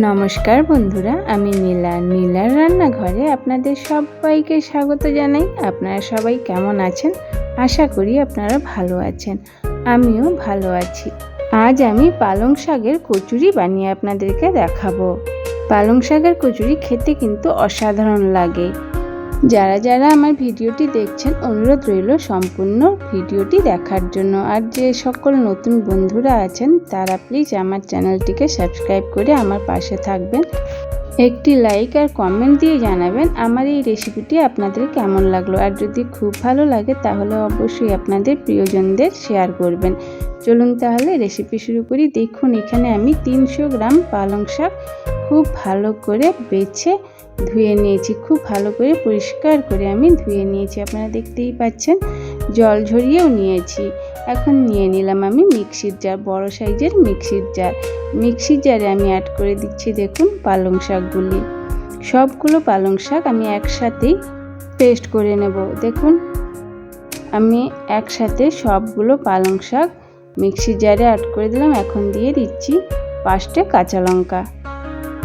নমস্কার বন্ধুরা, আমি নীলা। নীলার রান্নাঘরে আপনাদের সবাইকে স্বাগত জানাই। আপনারা সবাই কেমন আছেন? আশা করি আপনারা ভালো আছেন। আমিও ভালো আছি। আজ আমি পালং শাকের কচুরি বানিয়ে আপনাদেরকে দেখাবো। পালং শাকের কচুরি খেতে কিন্তু অসাধারণ লাগে। যারা যারা আমার ভিডিওটি দেখছেন, অনুরোধ রইল সম্পূর্ণ ভিডিওটি দেখার জন্য। আর যে সকল নতুন বন্ধুরা আছেন, তারা প্লিজ আমার চ্যানেলটিকে সাবস্ক্রাইব করে আমার পাশে থাকবেন। একটি লাইক আর কমেন্ট দিয়ে জানাবেন আমার এই রেসিপিটি আপনাদের কেমন লাগল। আর যদি খুব ভালো লাগে, তাহলে অবশ্যই আপনাদের প্রিয়জনদের শেয়ার করবেন। চলুন তাহলে রেসিপি শুরু করি। দেখুন, এখানে আমি তিনশো গ্রাম পালং শাক খুব ভালো করে বেছে ধুয়ে নিয়েছি। খুব ভালো করে পরিষ্কার করে আমি ধুয়ে নিয়েছি। আপনারা দেখতেই পাচ্ছেন, জল ঝরিয়েও নিয়েছি। এখন নিয়ে নিলাম আমি মিক্সির জার, বড় সাইজের মিক্সির জার। মিক্সির জারে আমি অ্যাড করে দিচ্ছি দেখুন পালং শাকগুলি। সবগুলো পালং শাক আমি একসাথেই পেস্ট করে নেব। দেখুন, আমি একসাথে সবগুলো পালং শাক মিক্সির জারে অ্যাড করে দিলাম। এখন দিয়ে দিচ্ছি পাঁচটা কাঁচা লঙ্কা।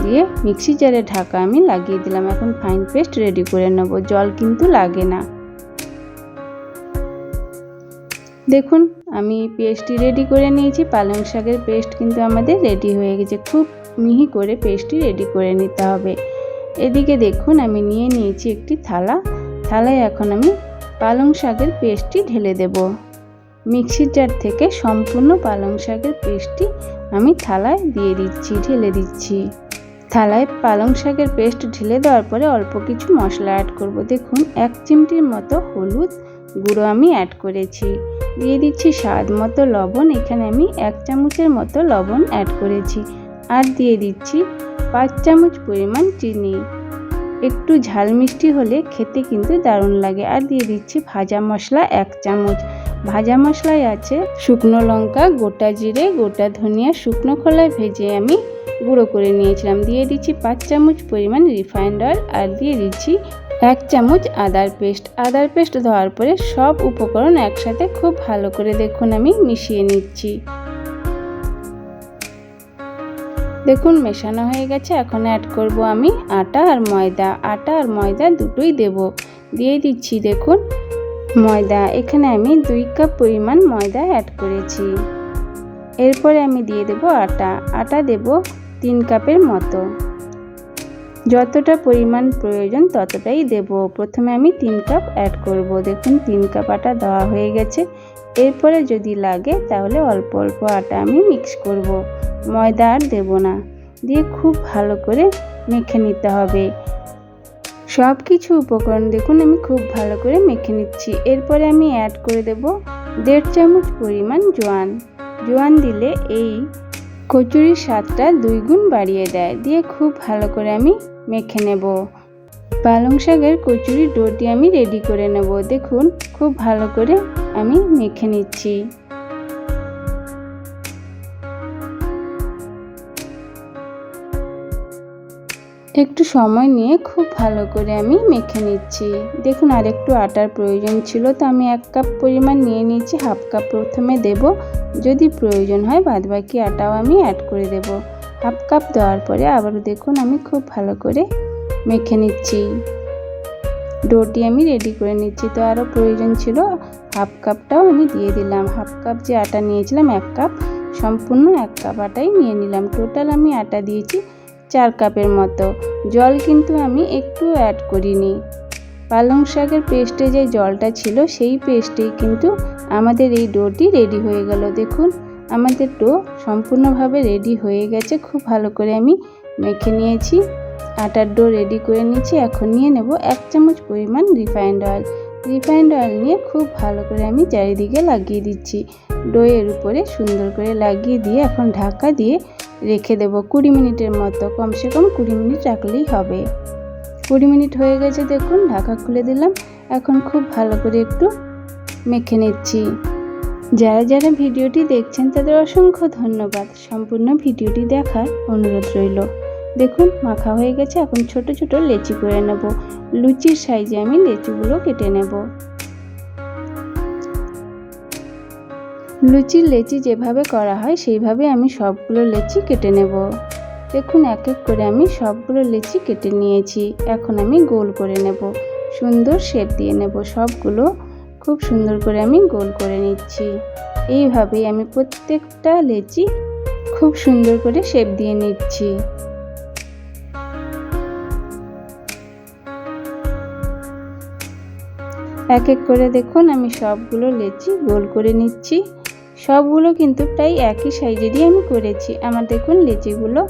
দিয়ে মিক্সি জারে ঢাকা আমি লাগিয়ে দিলাম। এখন ফাইন পেস্ট রেডি করে নেব। জল কিন্তু লাগে না। দেখুন, আমি পেস্টটি রেডি করে নিয়েছি। পালং শাকের পেস্ট কিন্তু আমাদের রেডি হয়ে গেছে। খুব মিহি করে পেস্টটি রেডি করে নিতে হবে। এদিকে দেখুন, আমি নিয়ে নিয়েছি একটি থালা। থালায় এখন আমি পালং শাকের পেস্টটি ঢেলে দেব। মিক্সির জার থেকে সম্পূর্ণ পালং শাকের পেস্টটি আমি থালায় দিয়ে দিচ্ছি, ঢেলে দিচ্ছি। থালায় পালং শাকের পেস্ট ঢেলে দেওয়ার পরে অল্প কিছু মশলা অ্যাড করব। দেখুন, এক চিমটির মতো হলুদ গুঁড়ো আমি অ্যাড করেছি। দিয়ে দিচ্ছি স্বাদ মতো লবণ, এখানে আমি এক চামচের মতো লবণ অ্যাড করেছি। আর দিয়ে দিচ্ছি পাঁচ চামচ পরিমাণ চিনি। একটু ঝাল মিষ্টি হলে খেতে কিন্তু দারুণ লাগে। আর দিয়ে দিচ্ছি ভাজা মশলা এক চামচ। ভাজা মশলায় আছে শুকনো লঙ্কা, গোটা জিরে, গোটা ধনিয়া, শুকনো খোলায় ভেজে আমি গুঁড়ো করে নিয়েছিলাম। দিয়ে দিচ্ছি পাঁচ চামচ পরিমাণ রিফাইন্ড অয়েল আর দিয়ে দিচ্ছি এক চামচ আদার পেস্ট আদার পেস্ট দেওয়ার পরে সব উপকরণ একসাথে খুব ভালো করে দেখুন, আমি মিশিয়ে নিচ্ছি। দেখুন, মেশানো হয়ে গেছে। এখন অ্যাড করব আমি আটা আর ময়দা। আটা আর ময়দা দুটোই দেব। দিয়ে দিচ্ছি, দেখুন, ময়দা। এখানে আমি দুই কাপ পরিমাণ ময়দা অ্যাড করেছি। এরপরে আমি দিয়ে দেব আটা। আটা দেব তিন কাপের মতো। যতটা পরিমাণ প্রয়োজন ততটাই দেব। প্রথমে আমি তিন কাপ অ্যাড করব। দেখুন, তিন কাপ আটা দেওয়া হয়ে গেছে। এরপরে যদি লাগে, তাহলে অল্প অল্প আটা আমি মিক্স করব। ময়দা আর দেব না। দিয়ে খুব ভালো করে মেখে নিতে হবে। সব কিছু উপকরণ দেখুন, আমি খুব ভালো করে মেখে নিচ্ছি। এরপরে আমি অ্যাড করে দেব দেড় চামচ পরিমাণ জোয়ান। জোয়ান দিলে এই কচুরির স্বাদটা দুই গুণ বাড়িয়ে দেয়। দিয়ে খুব ভালো করে আমি মেখে নেব। পালং শাকের কচুরি ডোটি আমি রেডি করে নেব। দেখুন, খুব ভালো করে আমি মেখে নিচ্ছি। একটু সময় নিয়ে খুব ভালো করে আমি মেখে নিচ্ছি। দেখুন আর একটু আটার প্রয়োজন ছিল, তো আমি এক কাপ পরিমাণ নিয়ে নিয়েছি, হাফ কাপ প্রথমে দেব। যদি প্রয়োজন হয়, বাদবাকি আটাও আমি অ্যাড করে দেব। হাফ কাপ দেওয়ার পরে আবার দেখুন, আমি খুব ভালো করে মেখে নিচ্ছি। ডোটি আমি রেডি করে নিচ্ছি, তো আরও প্রয়োজন ছিল, হাফ কাপটাও আমি দিয়ে দিলাম। হাফ কাপ যে আটা নিয়েছিলাম, এক কাপ, সম্পূর্ণ এক কাপ আটাই নিয়ে নিলাম। টোটাল আমি আটা দিয়েছি চার কাপের মতো। জল কিন্তু আমি একটু অ্যাড করিনি। পালং শাকের পেস্টে যে জলটা ছিল, সেই পেস্টেই কিন্তু আমাদের এই ডোটি রেডি হয়ে গেল। দেখুন, আমাদের ডো সম্পূর্ণভাবে রেডি হয়ে গেছে। খুব ভালো করে আমি মেখে নিয়েছি। আটার ডো রেডি করে নিয়েছি। এখন নিয়ে নেব এক চামচ পরিমাণ রিফাইন্ড অয়েল রিফাইন্ড অয়েল নিয়ে খুব ভালো করে আমি চারিদিকে লাগিয়ে দিচ্ছি। ডোয়ের উপরে সুন্দর করে লাগিয়ে দিয়ে এখন ঢাকা দিয়ে রেখে দেবো। কুড়ি মিনিটের মতো, কমসে কম কুড়ি মিনিট রাখলেই হবে। কুড়ি মিনিট হয়ে গেছে দেখুন, ঢাকা খুলে দিলাম। এখন খুব ভালো করে একটু মেখে নিচ্ছি। যারা যারা ভিডিওটি দেখছেন, তাদের অসংখ্য ধন্যবাদ। সম্পূর্ণ ভিডিওটি দেখার অনুরোধ রইল। দেখুন, মাখা হয়ে গেছে। এখন ছোট ছোট লেচি করে নেব। লুচির সাইজে আমি লেচিগুলো কেটে নেব। লুচির লেচি যেভাবে করা হয়, সেইভাবে আমি সবগুলো লেচি কেটে নেব। দেখুন, এক এক করে আমি সবগুলো লেচি কেটে নিয়েছি। এখন আমি গোল করে নেব। সুন্দর শেপ দিয়ে নেব সবগুলো। খুব সুন্দর করে আমি গোল করে নিচ্ছি। এইভাবেই আমি প্রত্যেকটা লেচি খুব সুন্দর করে শেপ দিয়ে নিচ্ছি। এক এক করে দেখুন, আমি সবগুলো লেচি গোল করে নিচ্ছি। সবগুলো কিন্তু প্রায় একই সাইজেরই আমি করেছি। আমার দেখুন লেচিগুলো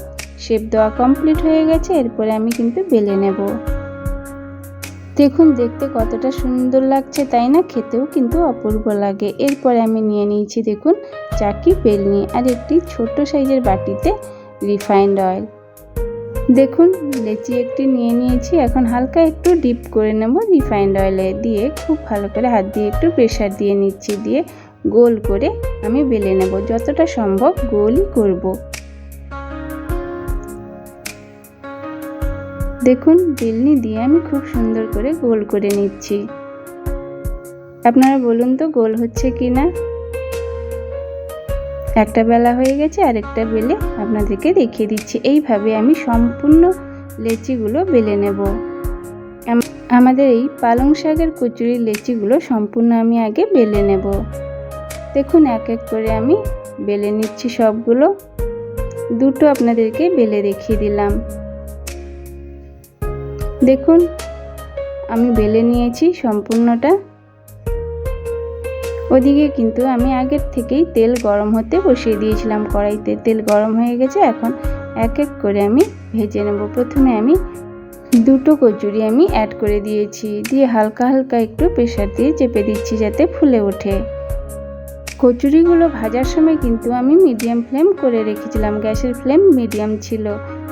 শেপ দেওয়া কমপ্লিট হয়ে গেছে, এরপরে আমি কিন্তু বেলে নেব। দেখুন, দেখতে কতটা সুন্দর লাগছে তাই না? খেতেও কিন্তু অপূর্ব লাগে। এরপরে আমি নিয়ে নিয়েছি দেখুন চাকি বেলনি আর একটি ছোট সাইজের বাটিতে রিফাইন্ড অয়েল দেখুন, লেচি একটি নিয়ে নিয়েছি। এখন হালকা একটু ডিপ করে নেব রিফাইন্ড অয়েলে দিয়ে খুব ভালো করে হাত দিয়ে একটু প্রেশার দিয়ে নিচ্ছি। দিয়ে গোল করে আমি বেলে নেব। যতটা সম্ভব গোলই করব। দেখুন, বেলনি দিয়ে আমি খুব সুন্দর করে গোল করে নিচ্ছি। আপনারা বলুন তো গোল হচ্ছে কি না একটা বেলা হয়ে গেছে, আরেকটা বেলে আপনাদেরকে দেখিয়ে দিচ্ছি। এইভাবে আমি সম্পূর্ণ লেচিগুলো বেলে নেব। আমাদের এই পালং শাকের কচুরির লেচিগুলো সম্পূর্ণ আমি আগে বেলে নেব। দেখুন, এক এক করে আমি বেলে নিচ্ছি সবগুলো। দুটো আপনাদেরকে বেলে দেখিয়ে দিলাম। দেখুন, আমি বেলে নিয়েছি সম্পূর্ণটা। ওদিকে কিন্তু আমি আগের থেকেই তেল গরম হতে বসিয়ে দিয়েছিলাম কড়াইতে। তেল গরম হয়ে গেছে, এখন এক এক করে আমি ভেজে নেব। প্রথমে আমি দুটো কচুরি আমি অ্যাড করে দিয়েছি। দিয়ে হালকা হালকা একটু প্রেশার দিয়ে চেপে দিচ্ছি যাতে ফুলে ওঠে। কচুরিগুলো ভাজার সময় কিন্তু আমি মিডিয়াম ফ্লেম করে রেখেছিলাম। গ্যাসের ফ্লেম মিডিয়াম ছিল।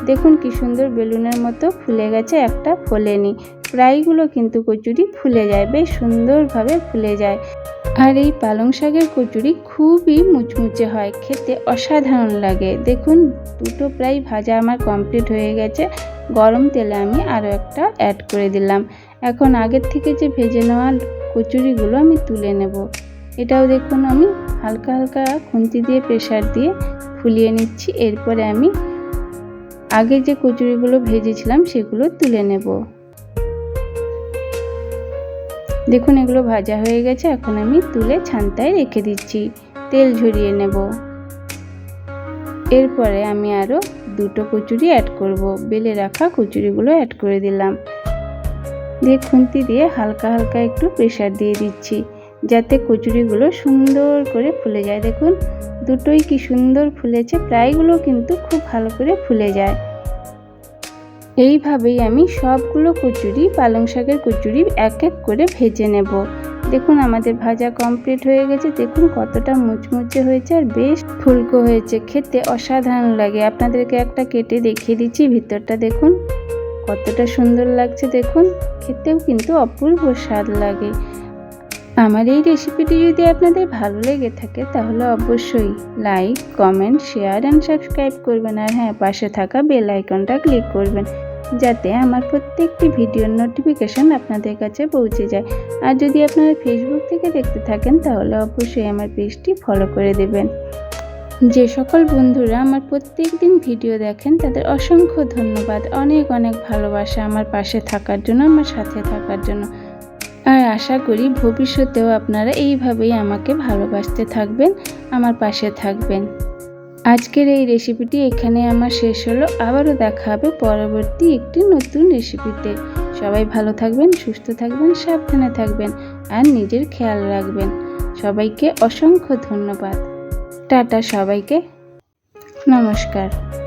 দেখুন কি সুন্দর বেলুনের মতো ফুলে গেছে, একটা ফোলেনি। প্রায়গুলো কিন্তু কচুরি ফুলে যায়, বেশ সুন্দরভাবে ফুলে যায়। আর এই পালং শাকের কচুরি খুবই মুচমুচে হয়, খেতে অসাধারণ লাগে। দেখুন, দুটো প্রায় ভাজা আমার কমপ্লিট হয়ে গেছে। গরম তেলে আমি আরও একটা অ্যাড করে দিলাম। এখন আগের থেকে যে ভেজে নেওয়া কচুরিগুলো আমি তুলে নেব। এটাও দেখুন আমি হালকা হালকা খুন্তি দিয়ে প্রেশার দিয়ে ফুলিয়ে নিচ্ছি। এরপরে আমি আগে যে কচুরিগুলো ভেজেছিলাম সেগুলো তুলে নেব। দেখুন এগুলো ভাজা হয়ে গেছে, এখন আমি তুলে ছান্তায় রেখে দিচ্ছি। তেল ঝরিয়ে নেব। এরপরে আমি আরও দুটো কচুরি অ্যাড করব। বেলে রাখা কচুরিগুলো অ্যাড করে দিলাম। দিয়ে খুন্তি দিয়ে হালকা হালকা একটু প্রেশার দিয়ে দিচ্ছি। যাতে কচুরিগুলো সুন্দর করে ফুলে যায়। দেখুন, দুটোই কি সুন্দর ফুলেছে, প্রায়গুলো কিন্তু খুব ভালো করে ফুলে যায়। এইভাবেই আমি সবগুলো কচুরি, পালং শাকের কচুরি এক এক করে ভেজে নেব। দেখুন, আমাদের ভাজা কমপ্লিট হয়ে গেছে। দেখুন, কতটা মুচমুচে হয়েছে আর বেশ ফুলকো হয়েছে। খেতে অসাধারণ লাগে। আপনাদেরকে একটা কেটে দেখিয়ে দিচ্ছি ভিতরটা, দেখুন। কতটা সুন্দর লাগছে, দেখুন। খেতেও কিন্তু অপূর্ব স্বাদ লাগে। আমার এই রেসিপিটি যদি আপনাদের ভালো লেগে থাকে, তাহলে অবশ্যই like comment share and subscribe করবেন। আর হ্যাঁ পাশে থাকা বেল আইকনটা ক্লিক করবেন, যাতে আমার প্রত্যেকটি ভিডিওর নোটিফিকেশান আপনাদের কাছে পৌঁছে যায়। আর যদি আপনারা ফেসবুক থেকে দেখতে থাকেন, তাহলে অবশ্যই আমার পেজটি ফলো করে দেবেন। যে সকল বন্ধুরা আমার প্রত্যেক দিন ভিডিও দেখেন, তাদের অসংখ্য ধন্যবাদ। অনেক অনেক ভালোবাসা আমার পাশে থাকার জন্য, আমার সাথে থাকার জন্য। আর আশা করি ভবিষ্যতেও আপনারা এইভাবেই আমাকে ভালোবাসতে থাকবেন, আমার পাশে থাকবেন। আজকের এই রেসিপিটি এখানে আমার শেষ হলো। আবারও দেখা হবে পরবর্তী একটি নতুন রেসিপিতে। সবাই ভালো থাকবেন, সুস্থ থাকবেন, সাবধানে থাকবেন আর নিজের খেয়াল রাখবেন। সবাইকে অসংখ্য ধন্যবাদ। টাটা সবাইকে। নমস্কার।